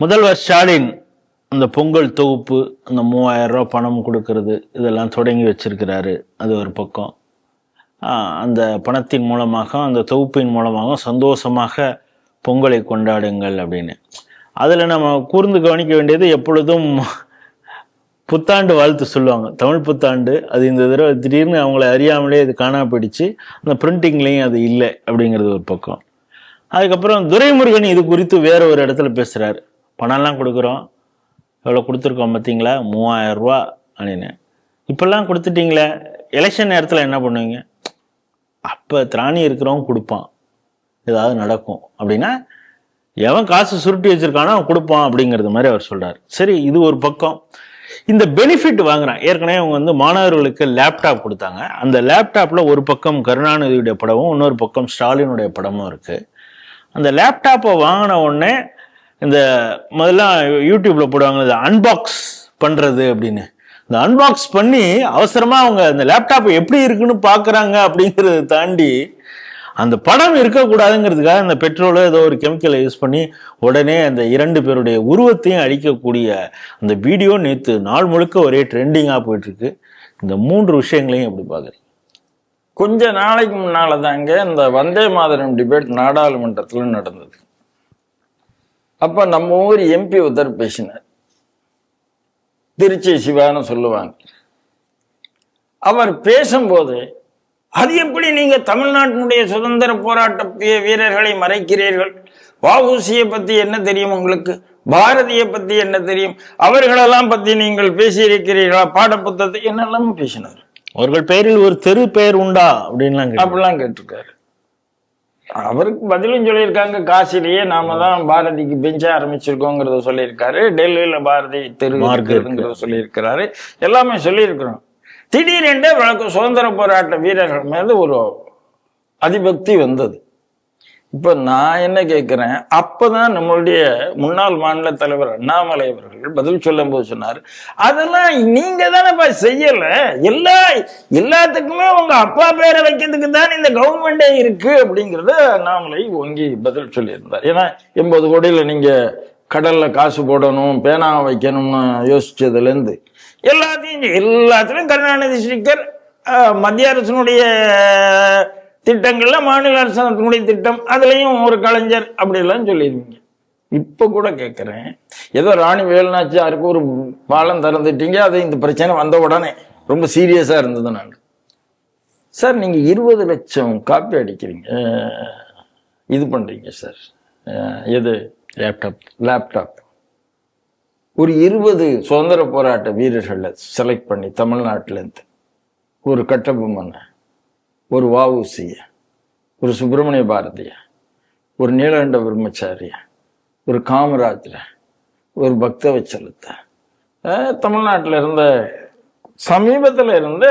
முதல்வர் ஸ்டாலின் அந்த பொங்கல் தொகுப்பு அந்த மூவாயிரம் ரூபா பணம் கொடுக்கறது இதெல்லாம் தொடங்கி வச்சிருக்கிறாரு. அது ஒரு பக்கம். அந்த பணத்தின் மூலமாக அந்த தொகுப்பின் மூலமாக சந்தோஷமாக பொங்கலை கொண்டாடுங்கள் அப்படின்னு. அதில் நம்ம கூர்ந்து கவனிக்க வேண்டியது எப்பொழுதும் புத்தாண்டு வாழ்த்து சொல்லுவாங்க. தமிழ் புத்தாண்டு அது இந்த தடவை திடீர்னு அவங்கள அறியாமலே இது காணா போயிடுச்சு. அந்த பிரிண்டிங்லேயும் அது இல்லை அப்படிங்கிறது ஒரு பக்கம். அதுக்கப்புறம் துரைமுருகன் இது குறித்து வேற ஒரு இடத்துல பேசுகிறாரு பணம்லாம் கொடுக்குறோம். எவ்வளோ கொடுத்துருக்கோம் பார்த்தீங்களா? மூவாயிரரூவா அப்படின்னு. இப்போல்லாம் கொடுத்துட்டிங்களே எலெக்ஷன் நேரத்தில் என்ன பண்ணுவீங்க? அப்போ திராணி இருக்கிறவன் கொடுப்பான். ஏதாவது நடக்கும். அப்படின்னா எவன் காசு சுருட்டி வச்சுருக்கானோ அவன் கொடுப்பான் அப்படிங்கிறது மாதிரி அவர் சொல்கிறார் சரி இது ஒரு பக்கம். இந்த பெனிஃபிட் வாங்குறான். ஏற்கனவே அவங்க வந்து மாணவர்களுக்கு லேப்டாப் கொடுத்தாங்க. அந்த லேப்டாப்பில் ஒரு பக்கம் கருணாநிதியுடைய படமும் இன்னொரு பக்கம் ஸ்டாலினுடைய படமும் இருக்குது அந்த லேப்டாப்பை வாங்கின உடனே இந்த முதல்ல யூடியூப்ல போடுவாங்க அன்பாக்ஸ் பண்றது அப்படின்னு. இந்த அன்பாக்ஸ் பண்ணி அவசரமா அவங்க அந்த லேப்டாப் எப்படி இருக்குன்னு பாக்குறாங்க அப்படிங்கறத தாண்டி அந்த படம் இருக்கக்கூடாதுங்கிறதுக்காக அந்த பெட்ரோலோ ஏதோ ஒரு கெமிக்கலை யூஸ் பண்ணி உடனே அந்த இரண்டு பேருடைய உருவத்தையும் அழிக்கக்கூடிய அந்த வீடியோ நேற்று நாள் முழுக்க ஒரே ட்ரெண்டிங்காக போயிட்டுருக்கு. இந்த மூன்று விஷயங்களையும் எப்படி பார்க்குறீங்க கொஞ்ச நாளைக்கு முன்னால் தாங்க இந்த வந்தே மாதரம் டிபேட் நாடாளுமன்றத்தில் நடந்தது. அப்ப நம்ம ஊர் எம்பி ஒருத்தர் பேசினார் திருச்சி சிவான்னு சொல்லுவாங்க. அவர் பேசும்போது அது எப்படி நீங்க தமிழ்நாட்டினுடைய சுதந்திர போராட்ட வீரர்களை மறைக்கிறீர்கள்? வஉசியை பத்தி என்ன தெரியும் உங்களுக்கு? பாரதியை பத்தி என்ன தெரியும்? அவர்களெல்லாம் பத்தி நீங்கள் பேசியிருக்கிறீர்களா? பாடப்புத்தகத்தை என்னெல்லாம் பேசினார். அவர்கள் பெயரில் ஒரு தெரு பெயர் உண்டா? அப்படின்லாம். அப்படிலாம் கேட்டிருக்காரு. அவருக்கு பதிலும் சொல்லியிருக்காங்க. காசிலேயே நாம தான் பாரதிக்கு பெஞ்ச ஆரம்பிச்சிருக்கோங்கிறத சொல்லியிருக்காரு. டெல்லியில பாரதி தெரு மார்க் இருக்குங்கிறத சொல்லியிருக்கிறாரு. எல்லாமே சொல்லியிருக்கிறோம். திடீரென்று வழக்கு சுதந்திர போராட்ட வீரர்கள் மீது ஒரு அதிபக்தி வந்தது. இப்ப நான் என்ன கேட்கிறேன் அப்பதான் நம்மளுடைய முன்னாள் மாநில தலைவர் அண்ணாமலை அவர்கள் பதில் சொல்லும் போது சொன்னார். அதெல்லாம் நீங்க தானேப்பா செய்யல. எல்லா எல்லாத்துக்குமே உங்க அப்பா பேரை வைக்கிறதுக்கு தான் இந்த கவர்மெண்டே இருக்கு அப்படிங்கிறத அண்ணாமலை ஓங்கி பதில் சொல்லியிருந்தார். ஏன்னா எண்பது கோடியில நீங்க கடல்ல காசு போடணும் பேனா வைக்கணும்னு யோசிச்சதுல இருந்து எல்லாத்தையும் எல்லாத்துலயும் கருணாநிதி ஸ்ரீக்கர் மத்திய அரசினுடைய திட்டங்கள்ல மாநில அரசாங்கத்தினுடைய திட்டம் அதுலயும் ஒரு கலைஞர் அப்படிலாம் எல்லாம் சொல்லிடுவீங்க இப்ப கூட கேட்குறேன் ஏதோ ராணி வேலுநாச்சியாருக்கு ஒரு பாலம் திறந்துட்டீங்க அது இந்த பிரச்சனை வந்த உடனே. ரொம்ப சீரியஸா இருந்தது நான் சார் நீங்க இருபது லட்சம் காப்பி அடிக்கிறீங்க. இது பண்றீங்க சார். எது? லேப்டாப் லேப்டாப் ஒரு இருபது சுதந்திர போராட்ட வீரர்களை செலக்ட் பண்ணி தமிழ்நாட்டிலேருந்து ஒரு கட்டபொம்மனை ஒரு வஉசிய ஒரு சுப்பிரமணிய பாரதிய ஒரு நீலகண்ட பிரம்மச்சாரிய ஒரு காமராஜர் ஒரு பக்தவச்சலத்தை. அஹ், தமிழ்நாட்டில் இருந்த சமீபத்தில் இருந்த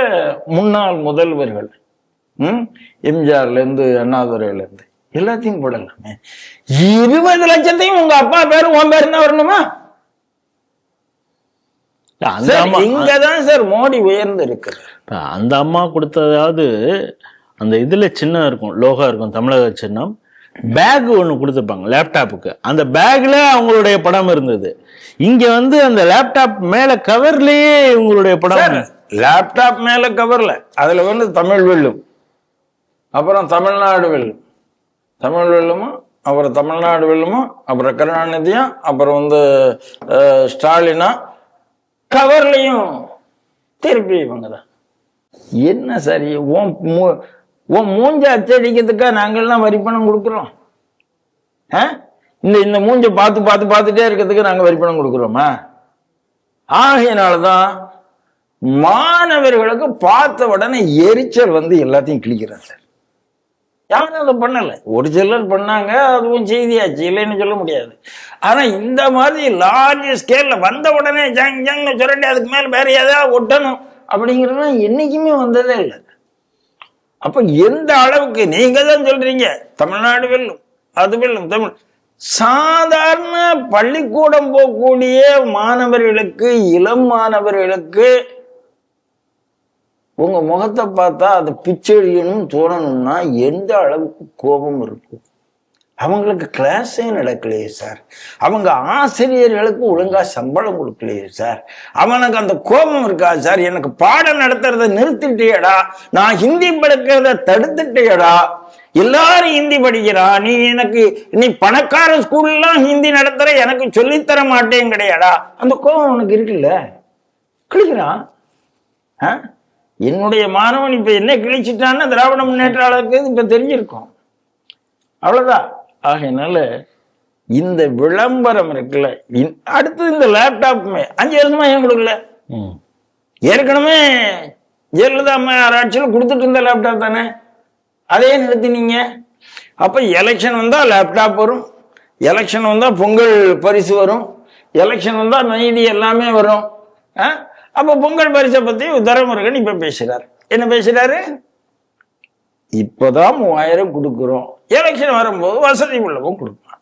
முன்னாள் முதல்வர்கள் ம் அண்ணாதுரையிலேருந்து எல்லாத்தையும் போடலாமே. இருபது லட்சத்தையும் உங்கள் அப்பா பேர் உன் பேர் தான் வரணுமா? இங்கதான் சார் மோடி உயர்ந்து இருக்கிறார் அந்த அம்மா கொடுத்ததாவது அந்த இதுல சின்னம் இருக்கும் லோகா இருக்கும் தமிழக சின்னம். பேக் ஒன்று கொடுத்துருப்பாங்க லேப்டாப்புக்கு. அந்த பேக்ல அவங்களுடைய படம் இருந்தது. இங்க வந்து அந்த லேப்டாப் மேல கவர்லயே இவங்களுடைய படம் லேப்டாப் மேல கவர்ல. அதுல வந்து தமிழ் வெல்லும். அப்புறம் தமிழ்நாடு வெல்லும். தமிழ் வெல்லுமா? அப்புறம் தமிழ்நாடு வெல்லுமா? அப்புறம் கருணாநிதியும் அப்புறம் வந்து ஸ்டாலினா? கவர்லையும் திருப்பி இவங்க தான். என்ன சரி உன் மூ- உன் மூஞ்ச அச்சடிக்கிறதுக்கா நாங்கள்லாம் வரி பணம் கொடுக்குறோம்? ஆ? இந்த இந்த மூஞ்ச பார்த்து பார்த்து பார்த்துட்டே இருக்கிறதுக்கு நாங்கள் வரி பணம் கொடுக்குறோமா? ஆகையினால்தான் மாணவர்களுக்கு பார்த்த உடனே எரிச்சல் வந்து எல்லாத்தையும் கிழிக்கிறான் சார். யாரும் அதை பண்ணலை. ஒரு சிலர் பண்ணாங்க அதுவும் செய்தியாச்சு இல்லைன்னு சொல்ல முடியாது. ஆனால் இந்த மாதிரி லார்ஜ் ஸ்கேலில் வந்த உடனே ஜங் ஜங்னு சுரண்டி அதுக்கு மேலே வேற ஏதாவது ஒட்டணும் அப்படிங்கிறது என்னைக்குமே வந்ததே இல்லை. அப்போ எந்த அளவுக்கு நீங்க தான் சொல்றீங்க தமிழ்நாடு வெல்லும் அது வெல்லும் தமிழ். சாதாரண பள்ளிக்கூடம் போகக்கூடிய மாணவர்களுக்கு இளம் மாணவர்களுக்கு உங்க முகத்தை பார்த்தா அதை பிச்சடியணும் தோணணும்னா எந்த அளவுக்கு கோபம் இருக்கும்? அவங்களுக்கு கிளாஸே நடக்கலையே சார் அவங்க ஆசிரியர்களுக்கு ஒழுங்கா சம்பளம் கொடுக்கலையே சார் அவனுக்கு அந்த கோபம் இருக்கா சார் எனக்கு பாடம் நடத்துறத நிறுத்திட்டேடா நான் ஹிந்தி படிக்கிறத தடுத்துட்டியடா. எல்லாரும் ஹிந்தி படிக்கிறா. நீ எனக்கு நீ பணக்கார ஸ்கூல்லாம் ஹிந்தி நடத்துற எனக்கு சொல்லித்தர மாட்டேன் கிடையாடா அந்த கோபம் உனக்கு இருக்குல்ல? கிழிக்கிறான் ஆ? என்னுடைய மாணவன் இப்ப என்ன கிழிச்சிட்டான்னு திராவிட முன்னேற்றாளருக்கு இப்ப தெரிஞ்சிருக்கும். அவ்வளவுதான். ஆகையினால இந்த விளம்பரம் இருக்குல்ல இன்- அடுத்து இந்த லேப்டாப்புமே அஞ்சு வருஷமா ஏன் கொடுக்கல? ம். ஏற்கனவே ஜெயலலிதா அம்மா ஆட்சியில் கொடுத்துட்டு இருந்த லேப்டாப் தானே? அதே நிறுத்தினீங்க. அப்ப எலெக்ஷன் வந்தா லேப்டாப் வரும் எலெக்ஷன் வந்தா பொங்கல் பரிசு வரும் எலெக்ஷன் வந்தா நெய்தி எல்லாமே வரும். ஆ? அப்ப பொங்கல் பரிசை பத்தி துரைமுருகன் இப்ப பேசுறாரு. என்ன பேசுறாரு? இப்பதான் மூவாயிரம் கொடுக்குறோம். எலெக்ஷன் வரும்போது வசதி உள்ளவங்க கொடுப்பான்.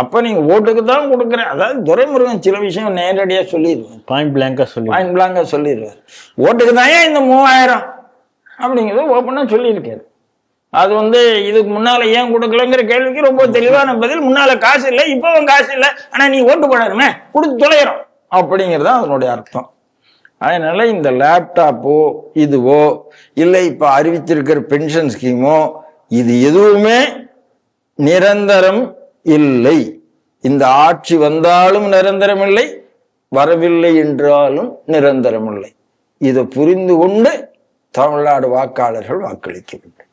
அப்ப நீங்க ஓட்டுக்கு தான் கொடுக்குறேன். அதாவது துரைமுருகன் சில விஷயம் நேரடியா சொல்லிடுவேன் பாயிண்ட் பிளாங்கா சொல்லி பாயிண்ட் பிளாங்கா சொல்லிடுவார். ஓட்டுக்கு தான் ஏன் இந்த மூவாயிரம்? அப்படிங்கிறத ஓப்பனா சொல்லியிருக்காரு. அது வந்து இதுக்கு முன்னால ஏன் கொடுக்கலங்கிற கேள்விக்கு ரொம்ப தெளிவான பதில். முன்னால காசு இல்லை இப்பவும் காசு இல்லை. ஆனா நீ ஓட்டு போடணுமே கொடுத்து தொலைகிறோம் அப்படிங்கிறது தான் அதனுடைய அர்த்தம். அதனால இந்த லேப்டாப்போ இதுவோ இல்லை இப்ப அறிவித்திருக்கிற பென்ஷன் ஸ்கீமோ இது எதுவுமே நிரந்தரம் இல்லை. இந்த ஆட்சி வந்தாலும் நிரந்தரம் இல்லை வரவில்லை என்றாலும் நிரந்தரம் இல்லை. இதை புரிந்து கொண்டு தமிழ்நாடு வாக்காளர்கள் வாக்களிக்க வேண்டும்.